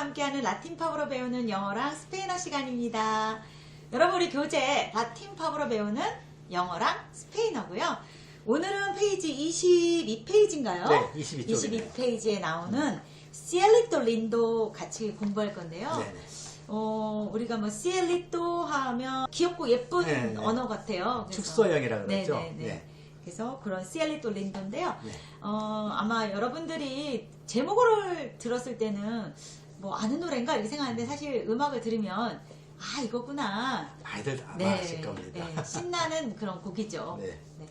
함께하는 라틴팝으로 배우는 영어랑 스페인어 시간입니다. 여러분 우리 교재 라틴팝으로 배우는 영어랑 스페인어고요. 오늘은 페이지 22페이지인가요? 네, 22 쪽이네요. 22페이지에 나오는 시엘리토 린도 같이 공부할 건데요. 네네. 어, 우리가 뭐 시엘리토 하면 귀엽고 예쁜 네, 네. 언어 같아요. 그래서- 축소형이라 그러죠. 네, 네, 네. 네. 그래서 그런 시엘리토 린도인데요. 네. 어, 아마 여러분들이 제목을 들었을 때는 뭐 아는 노래인가 이렇게 생각하는데 사실 음악을 들으면 아 이거구나. 많이들 아마 아실 겁니다. 네, 신나는 그런 곡이죠. 네. 네.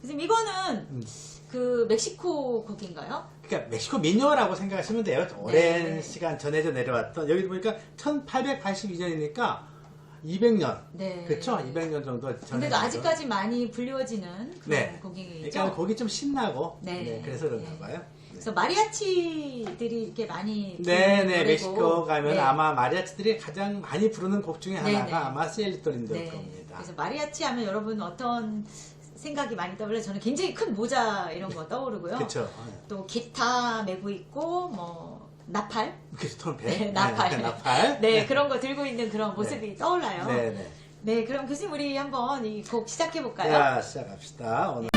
그래서 이거는 음. 그 멕시코 곡인가요? 그러니까 멕시코 민요라고 생각하시면 돼요. 오랜 네. 시간 전해져 내려왔던 여기 보니까 1882년이니까 200년. 네. 그렇죠? 200년 정도 근데도 전해져. 아직까지 많이 불리워지는 그런 네. 곡이죠. 그러니까 곡이 좀 신나고 네. 네, 그래서 그런가 네. 봐요. 네. 그래서 마리아치들이 이렇게 많이 네, 부르는 네, 멕시코 가면 네. 아마 마리아치들이 가장 많이 부르는 곡 중에 네, 하나가 네. 아마 시엘리토린도일 네. 겁니다. 그래서 마리아치 하면 여러분 어떤 생각이 많이 떠올라요? 저는 굉장히 큰 모자 이런 거 떠오르고요. 그렇죠. 또 기타 메고 있고 뭐 나팔, 트럼펫. 네, 나팔. 나팔. 네, 그런 거 들고 있는 그런 모습이 떠올라요. 네, 네. 네, 그럼 교수님 우리 한번 이 곡 시작해 볼까요? 자, 시작합시다. 오늘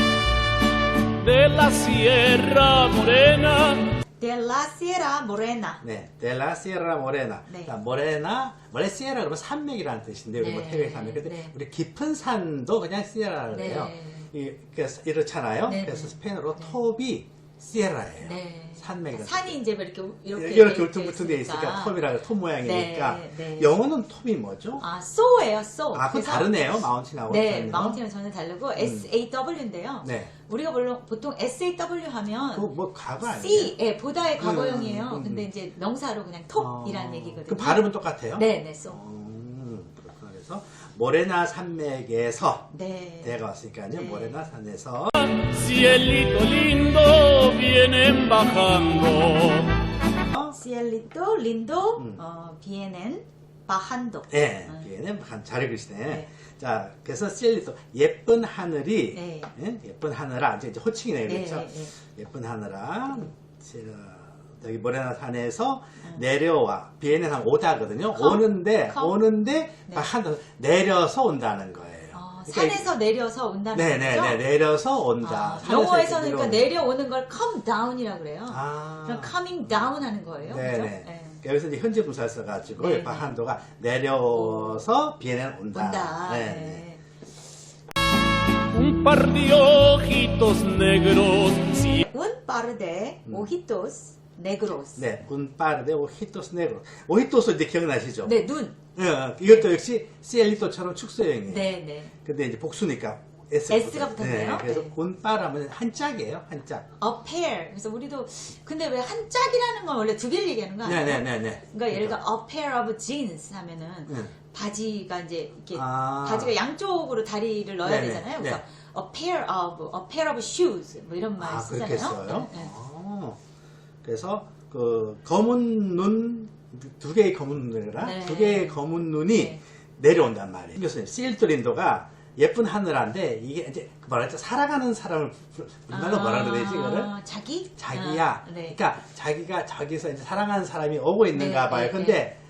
de la Sierra Morena. 델라 시에라 모레나. 네, 델라 시에라 모레나. 네. 자, 모레나, 원래 시에라 그러면 산맥이라는 뜻인데, 우리 뭐 네, 태국의 산맥. 근데 네. 우리 깊은 산도 그냥 시에라를 네. 해요. 이, 그래서 이렇잖아요. 네, 그래서 네. 스페인어로 네. 톱이 시에라예요. 네. 산맥이라는 산이 이제 이렇게 이렇게 이렇게 돼 울퉁불퉁 돼 있으니까 톱이라 톱 모양이니까 네, 네. 영어는 톱이 뭐죠? 아, 소예요, 소. 아, 그건 다르네요. 마운틴하고 네. 마운틴은 전혀 다르고 SAW인데요. 네. 우리가 물론 보통 SAW 하면 그거 뭐 과거 아니에요? C, 예, 보다의 과거형이에요. 음, 음, 근데 음. 이제 명사로 그냥 톱이라는 어, 얘기거든요. 그 발음은 똑같아요? 네, 네, 소. 음, 그렇구나. 그래서 모레나 산맥에서 네. 대가 왔으니까요. 네. 모레나 산에서 Cielito lindo, vienen bajando. 시엘리토, 린도, 음. 어, 비에넨, 바한도. 예, 음. 얘는 한- 잘 읽으시네. 네. 자, 그래서 셀리도 예쁜 하늘이 네. 예? 예쁜 하늘아 이제, 호칭이네요, 네, 그렇죠? 네, 네. 예쁜 하늘아 제- 여기 모레나 산에서 음. 내려와 비에는 한 오다거든요. 컴, 오는데 컴. 오는데 네. 한 내려서 온다는 거예요. 어, 그러니까 산에서 내려서 온다는 네네네 거죠? 내려서 온다. 아, 영어에서는 그러니까 내려오는 걸 come down이라고 그래요. 아. 그럼 coming down 하는 거예요. 그죠? 네네. 네. 여기서 이제 현재 분사 써가지고 네, 네. 바한도가 내려서 비에는 온다. 온다. 네, 네. 네. Un par de ojitos negros. Un par de 음. ojitos. 네, 운빠르데 오히토스 네그로. 오히토스 이제 기억나시죠? 네, 눈. 예, 어, 이것도 역시 시엘리토처럼 축소형이에요. 네, 네. 근데 이제 복수니까 S S가 붙었네요. 그래서 네. 운빠르면 한 짝이에요, 한 짝. A pair. 그래서 우리도 근데 왜 한 짝이라는 건 원래 두 개를 얘기하는 거 아니에요? 네 네 네 네. 그러니까 예를 들어 a pair of jeans 하면은 응. 바지가 이제 이렇게 아. 바지가 양쪽으로 다리를 넣어야 네네, 되잖아요. 그래서 네. a pair of a pair of shoes 뭐 이런 말 아, 쓰잖아요. 그렇게 써요? 네, 네. 아, 그래서 그 검은 눈, 두 개의 검은 눈이라 네. 두 개의 검은 눈이 네. 내려온단 말이에요. 교수님, 시엘토린도가 예쁜 하늘한데 이게 이제 그 뭐라 했죠? 살아가는 사람을 부- 우리말로 뭐라 그래야 되지, 이거를? 아, 자기? 자기야. 아, 네. 그러니까 자기가 저기서 이제 사랑하는 사람이 오고 있는가 네, 봐요. 네, 근데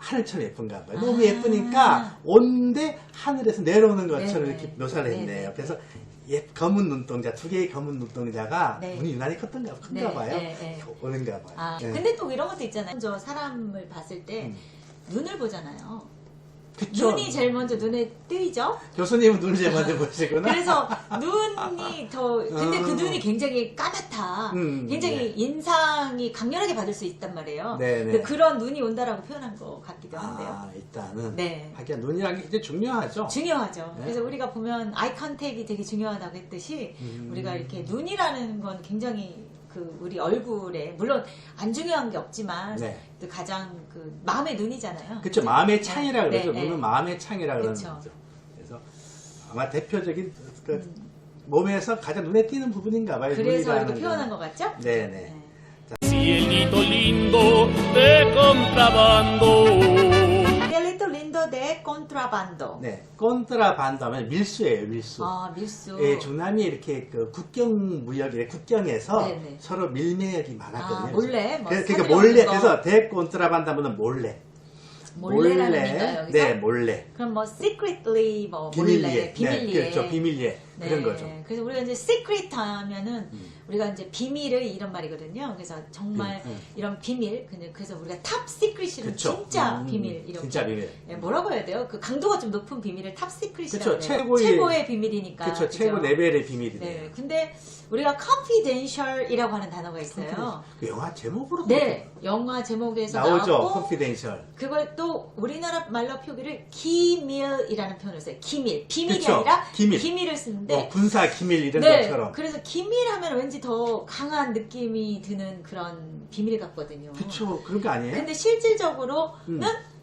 하늘처럼 예쁜가 봐요. 너무 아. 예쁘니까 온데 하늘에서 내려오는 것처럼 네, 이렇게 네. 묘사를 네, 했네요. 네, 그래서 예, 검은 눈동자, 두 개의 검은 눈동자가 네. 눈이 유난히 컸던가, 큰가 네, 봐요. 네, 네. 오는가 봐요. 아, 네. 근데 또 이런 것도 있잖아요. 먼저 사람을 봤을 때 음. 눈을 보잖아요. 그쵸? 눈이 제일 먼저 눈에 띄죠. 교수님은 눈을 제일 먼저 보시구나. 그래서 눈이 더 근데 그 음. 눈이 굉장히 까맣다. 음, 굉장히 네. 인상이 강렬하게 받을 수 있단 말이에요. 네, 네. 그런 눈이 온다라고 표현한 것 같기도 한데요. 아, 일단은. 네. 하긴 눈이라는 게 굉장히 중요하죠. 중요하죠. 네. 그래서 우리가 보면 아이 컨택이 되게 중요하다고 했듯이 음. 우리가 이렇게 눈이라는 건 굉장히 그 우리 얼굴에 물론 안 중요한 게 없지만 네. 또 가장 그 마음의 눈이잖아요. 그쵸, 마음의 창이라 네, 그러죠. 네, 눈은 네. 마음의 창이라 그러는 그쵸. 거죠. 그래서 아마 대표적인 그 음. 몸에서 가장 눈에 띄는 부분인가 봐요. 그래서 이렇게 표현한 건. 것 같죠? 네네. Cielito lindo de contrabando. De contrabando. 네, 콘트라반도 하면 밀수예요, 밀수. 아, 밀수. 예, 중남미 이렇게 그 국경 무역에 국경에서 네네. 서로 밀매력이 많았거든요. 아, 몰래? 뭐 그래서 그러니까 사들여 몰래 먹는 거. 그래서 대콘트라반도 하면 몰래. 몰래라는 의미인가요, 여기서? 네, 몰래. 그럼 뭐 secretly 뭐 비밀리에. 몰래 비밀리에 네, 그렇죠. 비밀리에. 그런 네, 거죠. 그래서 우리가 이제 secret 하면은 음. 우리가 이제 비밀을 이런 말이거든요. 그래서 정말 음, 음. 이런 비밀 근데 그래서 우리가 top secret이는 그쵸. 진짜 음, 비밀 이렇게 진짜 비밀. 예, 뭐라고 해야 돼요? 그 강도가 좀 높은 비밀을 top secret이라고 그쵸, 해요. 최고의- 최고의 비밀이니까. 그렇죠. 최고 레벨의 비밀이네요. 네. 근데 우리가 confidential이라고 하는 단어가 있어요. 그 영화 제목으로 네. 영화 제목에서 나오죠. 나왔고 컨피덴셜. 그걸 또 우리나라 말로 표기를 기밀이라는 표현을 써요. 기밀. 비밀이 그쵸, 아니라 기밀. 을 쓰는데 뭐 군사 기밀 이런 네. 것처럼. 그래서 기밀하면 왠지 더 강한 느낌이 드는 그런 비밀 같거든요. 그쵸. 그런 거 아니에요? 근데 실질적으로는 음.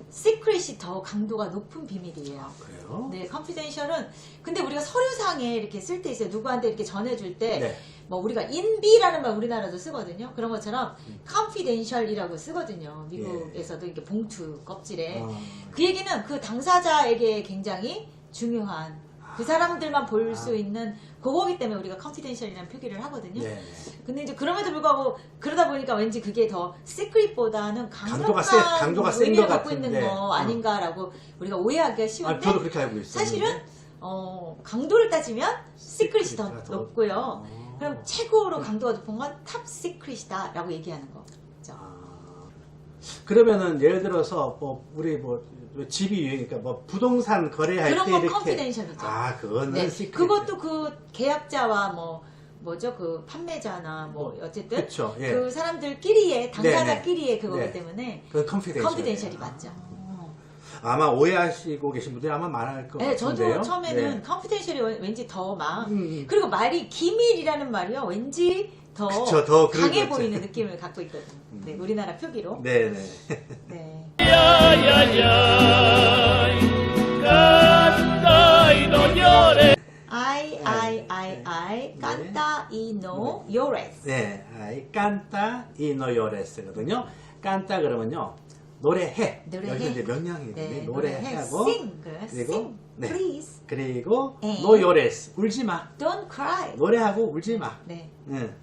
시크릿이 더 강도가 높은 비밀이에요. 아, 그래요? 네, 컨피덴셜은 근데 우리가 서류상에 이렇게 쓸 때 있어요. 누구한테 이렇게 전해줄 때 네. 뭐 우리가 인비라는 말 우리나라도 쓰거든요. 그런 것처럼 음. confidential이라고 쓰거든요. 미국에서도 이렇게 봉투 껍질에. 예. 어. 그 얘기는 그 당사자에게 굉장히 중요한 그 사람들만 볼수 있는 그거기 때문에 우리가 confidential이라는 표기를 하거든요. 네. 근데 이제 그럼에도 불구하고 그러다 보니까 왠지 그게 더 시크릿보다는 강도가 강력한 세- 강도가 센 의미를 것 갖고 있는 같은데. 거 어. 아닌가라고 우리가 오해하기가 아, 쉬운데 저도 그렇게 알고 있어요. 사실은 어, 강도를 따지면 시크릿이 더 높고요. 어. 그럼 최고로 강도가 높은 건 탑 시크릿이다라고 얘기하는 거죠. 아, 그러면은 예를 들어서 뭐 우리 뭐 집이 유행이니까 뭐 부동산 거래할 그런 때 건 이렇게 컨피덴셜이죠. 아 그거는 네, 시크릿. 그것도 그 계약자와 뭐 뭐죠 그 판매자나 뭐 어쨌든 그쵸, 예. 그 사람들끼리의 당사자끼리의 그거기 네. 때문에 컨피덴셜. 컨피덴셜이 맞죠. 아마 오해하시고 계신 분들이 아마 많을 것 네, 같은데요. 저도 처음에는 네. 컨피덴셜이 왠지 더 막, 음, 음. 그리고 말이 기밀이라는 말이요, 왠지 더, 그쵸, 더 강해. 보이는 느낌을 갖고 있거든요. 네, 우리나라 표기로. 네네. 네. No. I, I, I, I, canta y no llores. 네, 아이 깐따 이노요레스거든요. 깐따 그러면요 노래해. 노래해. 여기서 이제 명령이 네, 노래해. 노래하고 Sing. 그래요. 그리고 Sing, 네. please. 그리고 에. 노요레스 울지 마. Don't cry. 노래하고 울지 마. 네. 응.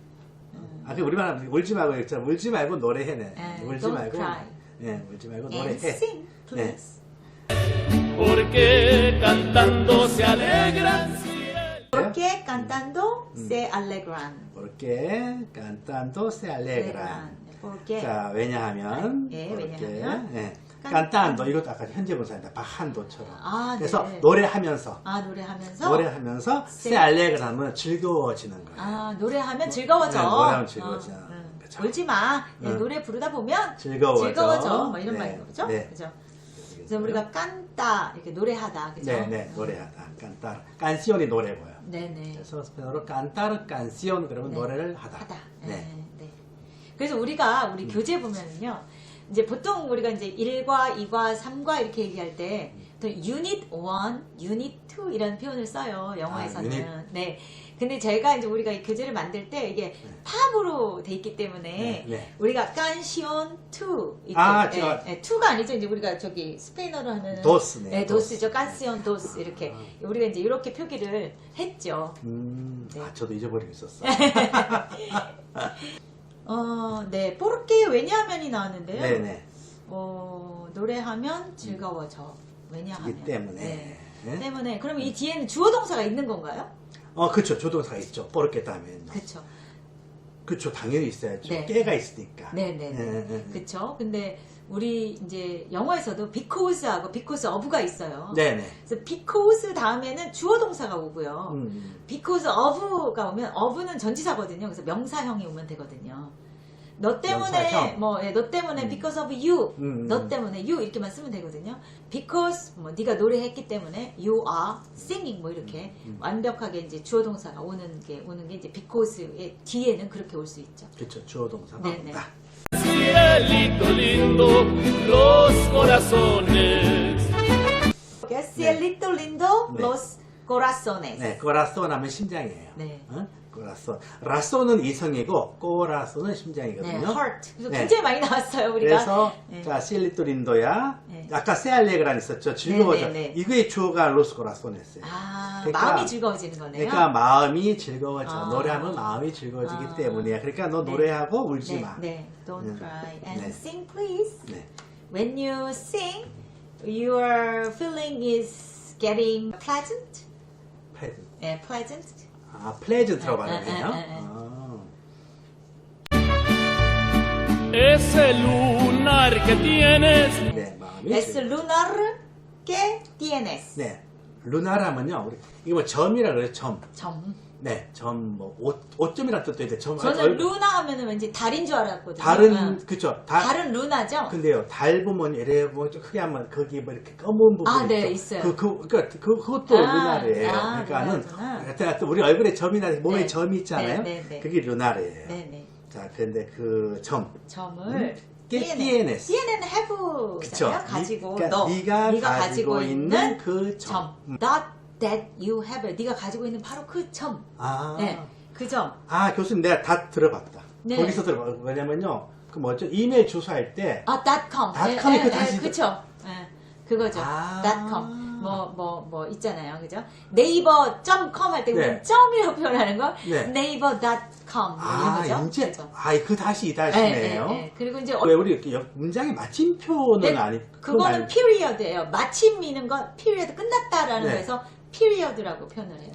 아, 그 우리말 하면 울지 말고. 울지 말고 노래해네. 에, 울지 don't 말고. cry. 예, 울지 말고 노래해. sing, 네. please. Porque cantando se alegran. Porque cantando 음. se alegran. porque cantando se alegran. Porque 자, 왜냐하면 예, porque, 왜냐하면 예. 깐- cantando 이것도 아까 현재 분사입니다. 바한도처럼. 아, 그래서 네. 노래하면서 아 노래하면서 노래하면서 세- 하면 즐거워지는 거예요. 아 노래하면 즐거워져. 네, 노래하면 즐거워져. 어, 울지 마. 네, 응. 노래 부르다 보면 즐거워져. 즐거워져. 뭐 이런 네, 말인 거죠. 네. 그죠? 그래서 우리가 깐다 이렇게 노래하다. 그죠? 네, 네, 노래하다. cantar. cancion이 노래고요. 네 네. 그래서 스페인어로 cantar canción 그러면 네. 노래를 하다. 하다. 네. 네. 네. 그래서 우리가 우리 교재 보면은요. 이제 보통 우리가 이제 1과 2과 3과 이렇게 얘기할 때 또 유닛 1, 유닛 2 이런 표현을 써요. 영어에서는. 아. 네. 근데 제가 이제 우리가 이 교재를 만들 때 이게 팝으로 돼 있기 때문에 네, 네. 우리가 깐시온 2 이렇게 아, 네, 저- 네, 2가 아니죠. 이제 우리가 저기 스페인어로 하면 도스네, 네, 도스. 도스죠. 깐시온 도스 이렇게 아. 우리가 이제 이렇게 표기를 했죠. 음, 네. 아, 저도 잊어버리고 있었어. 어, 네. 포르케 왜냐하면이 나왔는데요. 네네. 어, 노래하면 즐거워져. 왜냐하면. 때문에. 네. 네. 때문에. 그러면 이 뒤에는 주어 동사가 있는 건가요? 어, 그쵸. 조동사가 있죠. 뽀르게 다면. 그쵸. 그쵸. 당연히 있어야죠. 네. 깨가 있으니까. 네네네. 네, 네. 그쵸. 근데 우리 이제 영어에서도 because하고 because of가 있어요. 네네. 그래서 because 다음에는 주어 동사가 오고요. 음. because of가 오면 of는 전치사거든요. 그래서 명사형이 오면 되거든요. 너 때문에 명사형. 뭐 예, 너 때문에 음. because of you 음, 너 음. 때문에 you 이렇게만 쓰면 되거든요. because 뭐 네가 노래했기 때문에 you are singing 뭐 이렇게 음. 완벽하게 이제 주어 동사가 오는 게 오는 게 이제 because의 뒤에는 그렇게 올 수 있죠. 그쵸. 주어 동사가 네네. 없다. Cielito lindo, los Yes, 네. 네. 네, 코라손 하면 심장이에요. 네. 어? 코라손. 라손은 이성이고 코라손은 네, 심장이거든요. heart. 그래서 네. 굉장히 많이 나왔어요, 우리가. 그래서 네. 자 실리토린도야. 네. 아까 세알레그란 있었죠. 즐거워져. 네, 네, 네. 이거의 주어가 로스 코라손이었어요. 아, 그러니까- 마음이 즐거워지는 거네요. 그러니까 마음이 즐거워져. 아. 노래하면 마음이 즐거워지기 아. 때문이야. 그러니까 너 네. 노래하고 울지 네, 마. 네. Don't 네. cry and 네. sing, please. 네. When you sing, your feeling is getting pleasant. 네, pleasant. 아, 플레이즈라고 네, 하네요. 네, 네, 네. 아. Ese lunar que tienes 네, 마음이 Es 즐거워. lunar que tienes. 네. 루나라면요. 우리 이거 뭐 점이라 그래요. 점. 점. 네, 점, 뭐, 옷, 옷점이란 뜻도 있는데, 점, 저는 얼- 루나 하면은 왠지 달인 줄 알았거든요. 다른, 응. 그쵸. 다, 다른 루나죠? 근데요, 달 보면, 이래 보면 좀 크게 하면, 거기 뭐 이렇게 검은 부분. 아, 네, 있죠? 있어요. 그, 그, 그, 그, 그것도 아, 루나르예요. 아, 그러니까는. 하여튼, 하여튼 우리 얼굴에 점이나 몸에 네. 점이 있잖아요. 네, 네, 네. 그게 루나르예요. 네 네. 자, 근데 그 점. 점을 que tienes. tienes have 그쵸. 가지고 그러니까 너 네가 네가 가지고 있는 그 점. 음. That you have. 네가 가지고 있는 바로 그 점. 아. 네. 그 점. 아, 교수님 내가 다 들어봤다. 네. 거기서 들어봐. 왜냐면요. 그 뭐죠? 이메일 주소 할 때, 아, .com. 닷컴이 그 다시 그쵸. 예, 그거죠. 아. .com. 뭐, 뭐, 뭐, 있잖아요. 그죠? 네이버.com 할때 네. 우리는 점이라고 표현하는 거. 네. 네이버.com. 아, 이런 거죠. 이제, 그죠? 아, 그 다시 이 예, 다시네요. 예, 예. 그리고 이제 왜 우리 이렇게 옆- 문장의 마침표는 네, 아니 그거는 아니- period예요. 마침 미는 건 period 끝났다라는 네. 거에서 period라고 표현을 해요.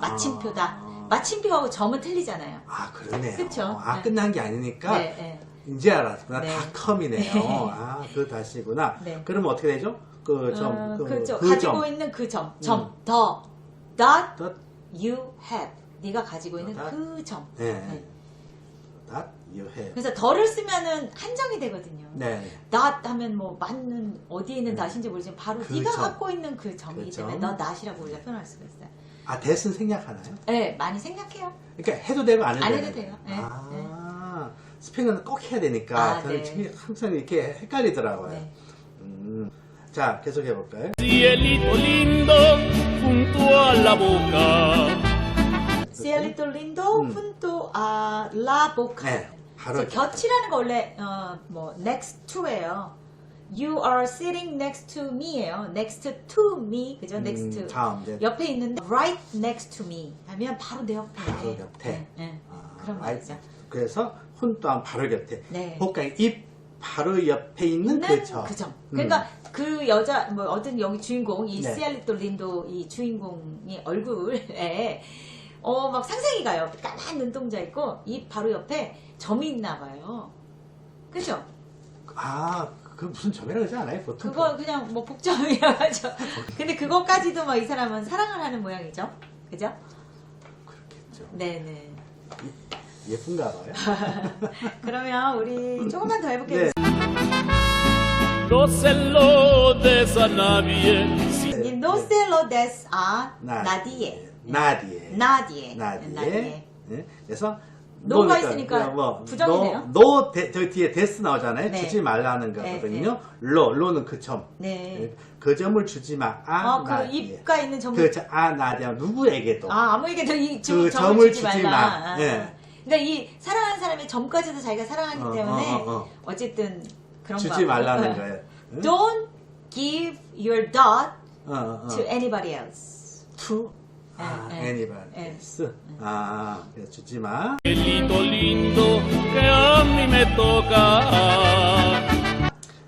마침표다. 아. 마침표하고 점은 틀리잖아요. 아 그러네요. 그쵸. 아 네. 끝난 게 아니니까 네, 네. 이제 알았구나. 네. 닷컴이네요. 네. 아그 다시구나. 네. 그러면 어떻게 되죠? 그 점, 어, 그, 그렇죠. 그 가지고 점. 있는 그 점, 점, 음. 더, that 덧, you have. 네가 가지고 있는 that. 그 점. 네. 네. that you have. 그래서 더를 쓰면은 한정이 되거든요. 네. that 하면 뭐 맞는 어디에 있는 네. that인지 모르지만 바로 그 네가 점. 갖고 있는 그 점이기 그 때문에 점. 너 that이라고 우리가 표현할 수가 있어요. 아 대신 생략하나요? 네, 많이 생각해요. 그러니까 해도 되고 안 해도, 안 해도 돼요. 네, 아 스페인어는 꼭 해야 되니까 아, 저는 네. 지금 항상 이렇게 헷갈리더라고요. 네. 음. 자 계속 해 볼까요? Cielito lindo junto a la boca. Cielito lindo 음. junto a la boca. 네. 바로 곁이라는 거 원래 어, 뭐 next to예요. You are sitting next to me예요. next to me 그죠? 음, next to 다음, 네. 옆에 있는데 right next to me 하면 바로 내 옆에. 바로 옆에. 네, 네. 아, 그런 말이죠. 그래서 혼 또한 바로 곁에. 네. 복강의 입 바로 옆에 있는 있는 그 점. 그 점. 음. 그러니까 그 여자 뭐 어떤 여기 주인공 이 네. 시알리토 린도 이 주인공이 얼굴에 어 막 상상이 가요. 까만 눈동자 있고 입 바로 옆에 점이 있나 봐요. 그죠? 아, 그 무슨 점이라고 하지 않아요? 보통. 그거 그냥 뭐 복점이라고 하죠. 근데 그것까지도 뭐 이 사람은 사랑을 하는 모양이죠. 그죠? 그렇겠죠. 네네. 예쁜가 봐요. 그러면 우리 조금만 더 해볼게요. 네. Des a nadie. Si 네. No se lo des a 나- nadie. 나디에. nadie. 나디에. 네. 그래서 노가 있으니까 뭐, 부정이네요. 노, 노 대, 저 뒤에 데스 나오잖아요. 네. 주지 말라는 네, 거거든요. 로, 로는 그 점. 네. 그 점을 주지 마. 아, 어, 그 나디에. 입가 있는 점을 그, 저- 아, 나디에. 누구에게도. 아, 아무에게도 이 점, 그 점을, 점을 주지, 주지 말라. 마. 아, 네. 그러니까 이 사랑하는 사람이 점까지도 자기가 사랑하기 어, 때문에 어, 어, 어. 어, 쨌든 그런 주지 거. 말라는 어. 거예요. 응? Don't give your dot 어. to anybody else. to 아, 예, 예. anybody 예. else. 아, 그래서 주지 마. Cielito lindo que a mí me toca.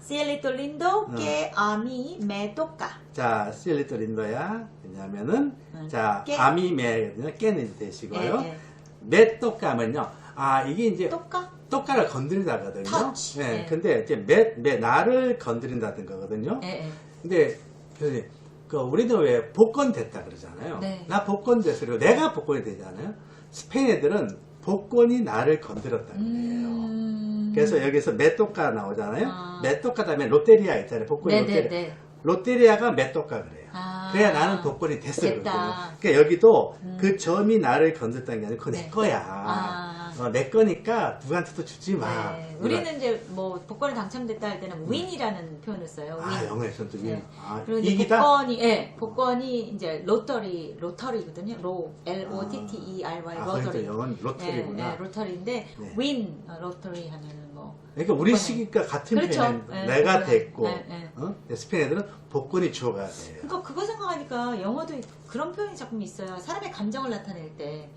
Cielito lindo 어. que a mí me toca. 자, 시엘리토 린도야. 왜냐면은, 응. 자, 깨. 아미 매거든요. 깨는 되시고요. 예, 예. 메또까면요. 아, 이게 이제 toca? 똑가를 건드린다거든요. touch. 네, 예. 근데 이제 매, 매, 나를 건드린다는 거거든요. 예, 예. 근데, 교수님, 그, 우리는 왜 복권 됐다 그러잖아요. 네. 나 복권 됐어. 그리고 내가 복권이 되잖아요. 스페인 애들은 복권이 나를 건드렸다 그래요. 음. 그래서 여기서 메토카 나오잖아요. 아. 메토카 다음에 롯데리아 있잖아요. 복권이 네, 롯데리아. 네, 네. 롯데리아가 메토카 그래요. 아. 그래야 나는 복권이 됐어. 그러니까 여기도 그 점이 나를 건드렸다는 게 아니고 그건 네. 내 거야. 아. 어, 내 거니까 누구한테도 주지 마. 네, 우리는 이제 뭐 복권에 당첨됐다 할 때는 win이라는 표현을 써요. 아, win. 영어에서는 또 네. 윈. 아, 그리고 이제 이기다? 복권이 예, 복권이 이제 로터리 로터리거든요. 로 L O T T E R Y 아, 로터리. 그러니까 영어는 로터리구나. 예, 예, 로터리인데 네. 윈 어, 로터리 하면은 뭐 그러니까 우리 복권에- 시기가 같은 그렇죠. 편에 네, 내가 복권에- 됐고 네, 네. 어? 스페인 애들은 복권이 주어가야 돼요. 그러니까 그거 생각하니까 영어도 그런 표현이 조금 있어요. 사람의 감정을 나타낼 때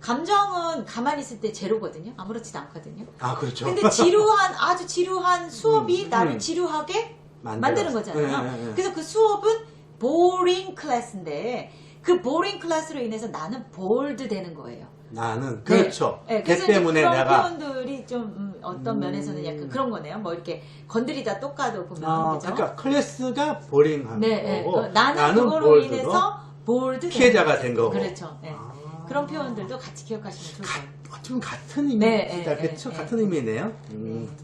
감정은 가만히 있을 때 제로거든요. 아무렇지도 않거든요. 아 그렇죠. 근데 지루한 아주 지루한 수업이 음, 나를 음. 지루하게 만들어. 만드는 거잖아요. 네, 네, 네. 그래서 그 수업은 boring 클래스인데 그 boring 클래스로 인해서 나는 bold 되는 거예요. 나는 그렇죠. 네, 네, 걔 그래서 때문에 그런 내가 표현들이 좀 음, 어떤 음. 면에서는 약간 그런 거네요. 뭐 이렇게 건드리다 똑가도 보면 어, 그죠? 그러니까 클래스가 보링한 네, 네. 거고 어, 나는, 그거로 볼드로 인해서 되는 피해자가. 된 거고. 그렇죠. 네. 아. 그런 표현들도 같이 기억하시면 좋을 것 가, 같아요. 어쩌면 같은 의미다. 네, 네, 그렇죠. 네, 같은 네. 의미네요. 네. 음.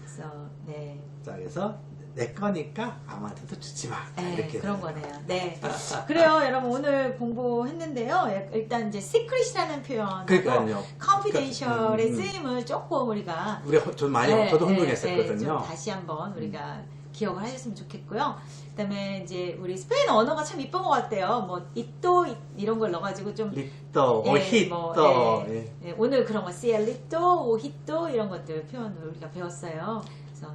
그래서 네. 자, 그래서 내 거니까 아무한테도 주지 마. 네, 이렇게 그런 되는 거네요. 네. 그래요, 여러분 오늘 공부했는데요. 예, 일단 이제 secret이라는 표현, 그러니까요. confidential의 음, 음. 쓰임을 조금 우리가 우리 저 많이 네, 저도 네, 흥분했었거든요. 네, 좀 다시 한번 우리가 기억을 하셨으면 좋겠고요. 그다음에 이제 우리 스페인 언어가 참 이쁜 것 같아요. 뭐 이또 이런 걸 넣어가지고 좀 리또, 예, 오히또, 뭐, 예, 예. 예, 오늘 그런 거 시엘리또, 오히또 이런 것들 표현을 우리가 배웠어요. 그래서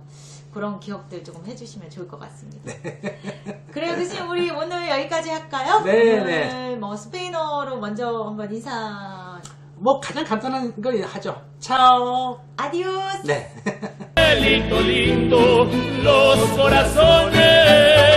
그런 기억들 조금 해주시면 좋을 것 같습니다. 그래요, 교수님 우리 오늘 여기까지 할까요? 네, 오늘 네. 뭐 스페인어로 먼저 한번 인사. 뭐 가장 간단한 걸 하죠. 차오. 아디오스. 네. lindo, lindo, los corazones.